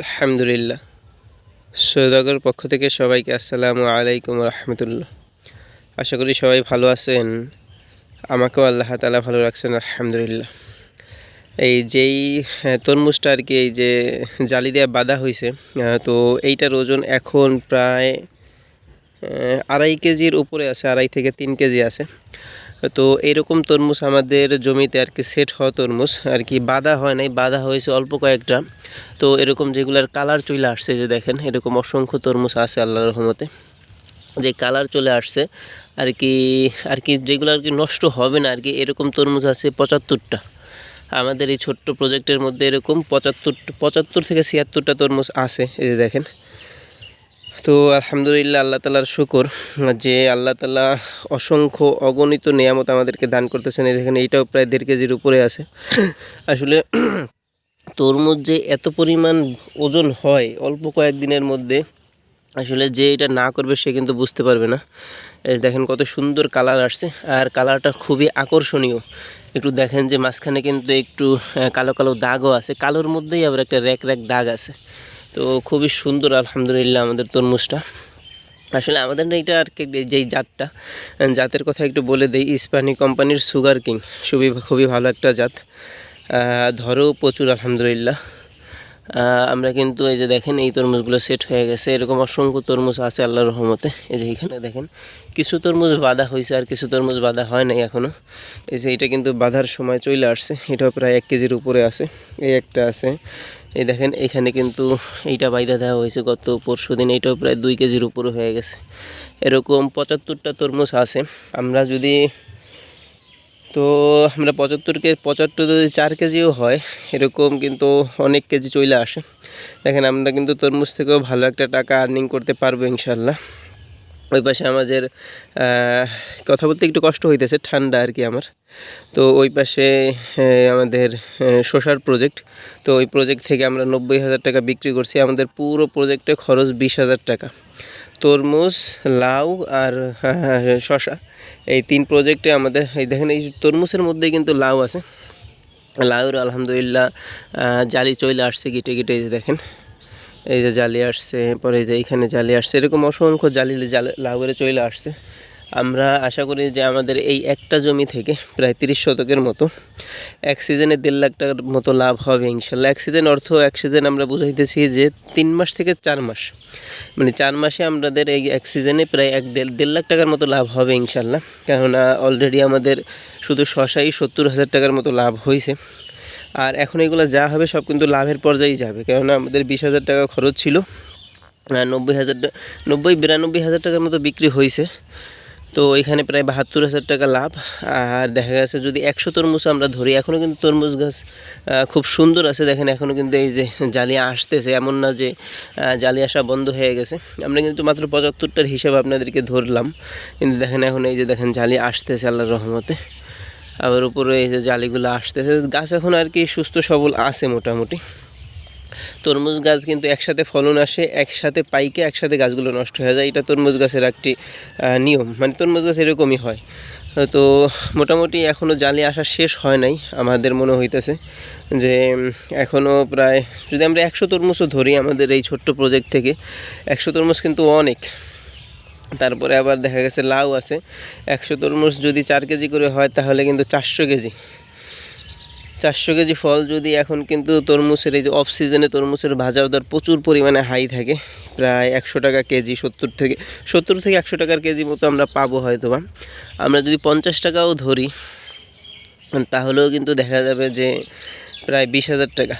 আলহামদুলিল্লাহ। সৈয়দগর পক্ষ থেকে সবাইকে আসসালামু আলাইকুম রহমতুল্লাহ। আশা করি সবাই ভালো আছেন। আমাকেও আল্লাহ তালা ভালো রাখছেন আলহামদুলিল্লাহ। এই যেই হ্যাঁ, তরমুজটা আর কি এই যে জালি দিয়ে বাঁধা হয়েছে তো এইটার ওজন এখন প্রায় আড়াই কেজির উপরে আছে আড়াই থেকে তিন কেজি আছে। তো এরকম তরমুজ আমাদের জমিতে আর কি সেট হওয়া তরমুজ, আর কি বাধা হয় নাই, বাধা হয়েছে অল্প কয়েকটা। তো এরকম যেগুলার কালার চলে আসছে যে দেখেন, এরকম অসংখ্য তরমুজ আছে আল্লাহর রহমতে। যে কালার চলে আসছে, আর কি আর কি যেগুলো আর কি নষ্ট হবে না, আর কি এরকম তরমুজ আছে পঁচাত্তরটা। আমাদের এই ছোট্ট প্রজেক্টের মধ্যে এরকম পঁচাত্তর পঁচাত্তর থেকে ছিয়াত্তরটা তরমুজ আছে, এই যে দেখেন। তো আলহামদুলিল্লাহ আল্লাহ তালার শুকর যে আল্লাহ তালা অসংখ্য অগণিত নিয়ামত আমাদেরকে দান করতেছেন। দেখেন, এইটাও প্রায় দেড় কেজির উপরে আছে। আসলে তরমুজ যে এত পরিমাণ ওজন হয় অল্প কয়েকদিনের মধ্যে, আসলে যে এটা না করবে সে কিন্তু বুঝতে পারবে না। দেখেন কত সুন্দর কালার আসছে, আর কালারটা খুবই আকর্ষণীয়। একটু দেখেন যে মাঝখানে কিন্তু একটু কালো কালো দাগও আছে। কালোর মধ্যেই আবার একটা র্যাক র্যাক দাগ আছে। তো খুবই সুন্দর, আলহামদুলিল্লাহ, আমাদের তরমুজটা। আসলে আমাদের না এটা আর কি যেই জাতটা, জাতের কথা একটু বলে দেই, ইস্পানি কোম্পানির সুগার কিং। খুবই খুবই ভালো একটা জাত। ধরেও প্রচুর, আলহামদুলিল্লাহ। আমরা কিন্তু এই যে দেখেন, এই তরমুজগুলো সেট হয়ে গেছে। এরকম অসংখ্য তরমুজ আছে, আল্লাহর রহমতে। এই যে এখানে দেখেন, কিছু তরমুজ বাঁধা হয়েছে আর কিছু তরমুজ বাঁধা হয় নাই এখনও এই যে এটা কিন্তু বাঁধার সময় চলে আসছে। এটাও প্রায় এক কেজির উপরে আছে। এই একটা আছে। এই দেখেন, এখানে কিন্তু এইটা বাইদা দেওয়া হয়েছে। গত পরশু দিন এইটাও প্রায় দুই কেজির উপরে হয়ে গেছে। এরকম পঁচাত্তরটা তরমুজ আছে। আমরা যদি তো আমরা পঁচাত্তর কে পঁচাত্তর যদি চার কেজিও হয়, এরকম কিন্তু অনেক কেজি চলে আসে। দেখেন, আমরা কিন্তু তরমুজ থেকেও ভালো একটা টাকা আর্নিং করতে পারব ইনশাল্লাহ ওই পাশে আমাদের কথা বলতে একটু কষ্ট হইতেছে, ঠান্ডা আর কি আমার। তো ওই পাশে আমাদের শসার প্রজেক্ট তো ওই প্রজেক্ট থেকে আমরা নব্বই হাজার টাকা বিক্রি করছি। আমাদের পুরো প্রজেক্টে খরচ বিশ হাজার টাকা। তরমুজ, লাউ আর শসা, এই তিন প্রজেক্টে আমাদের, এই দেখেন, এই তরমুজের মধ্যে কিন্তু লাউ আছে। লাউর আলহামদুলিল্লাহ জালি চলে আসছে গিটে গিটে দেখেন। এই যে জালি আসছে পরে যে এইখানে জালি আসছে, এরকম অসংখ্য জালি জালি লাউরে চলে আসছে। আমরা আশা করি যে আমাদের এই একটা জমি থেকে প্রায় তিরিশ শতকের মতো এক সিজনে দেড় লাখ টাকার মতো লাভ হবে ইনশাল্লাহ। এক সিজন অর্থ, এক সিজন আমরা বুঝাইতেছি যে তিন মাস থেকে চার মাস। মানে চার মাসে আমাদের এই এক সিজনে প্রায় এক দেড় দেড় লাখ টাকার মতো লাভ হবে ইনশাল্লাহ। কেননা অলরেডি আমাদের শুধু শশাই সত্তর হাজার টাকার মতো লাভ হয়েছে আর এখন এগুলো যা হবে সব কিন্তু লাভের পর্যায়েই যাবে। কেননা আমাদের বিশ হাজার টাকা খরচ ছিল নব্বই হাজার নব্বই বিরানব্বই হাজার টাকার মতো বিক্রি হয়েছে। তো এখানে প্রায় বাহাত্তর হাজার টাকা লাভ। আর দেখা গেছে যদি একশো তরমুজ আমরা ধরি এখনও কিন্তু তরমুজ গাছ খুব সুন্দর আছে। দেখেন এখনও কিন্তু এই যে জালি আসতেছে এমন না যে আহ, জালি আসা বন্ধ হয়ে গেছে। আমরা কিন্তু মাত্র পঁচাত্তরটার হিসাব আপনাদেরকে ধরলাম। কিন্তু দেখেন এখন এই যে দেখেন জালি আসতেছে আল্লাহর রহমতে। আবার উপরে এই যে জালিগুলো আসতেছে, গাছ এখন আর কি সুস্থ সবল আছে মোটামুটি। তরমুজ গাছ কিন্তু একসাথে ফলন আসে, একসাথে পাইকে একসাথে গাছগুলো নষ্ট হয়ে যায়। এটা তরমুজ গাছের একটি নিয়ম। মানে তরমুজ গাছ এরকমই হয়। তো মোটামুটি এখনও জালি আসা শেষ হয় নাই, আমাদের মনে হইতেছে যে এখনও প্রায়, যদি আমরা একশো তরমুজও ধরি আমাদের এই ছোট্ট প্রজেক্ট থেকে, একশো তরমুজ কিন্তু অনেক। তারপরে আবার দেখা গেছে লাউ আছে। একশো তরমুজ যদি চার কেজি করে হয়, তাহলে কিন্তু চারশো কেজি। চারশো কেজি ফল যদি এখন কিন্তু তরমুজের এই যে অফ সিজনে তরমুজের বাজার দর প্রচুর পরিমাণে হাই থাকে। প্রায় একশো টাকা কেজি, সত্তর থেকে সত্তর থেকে একশো টাকার কেজি মতো আমরা পাবো হয়তো বা আমরা যদি পঞ্চাশ টাকাও ধরি, তাহলেও কিন্তু দেখা যাবে যে প্রায় বিশ হাজার টাকা।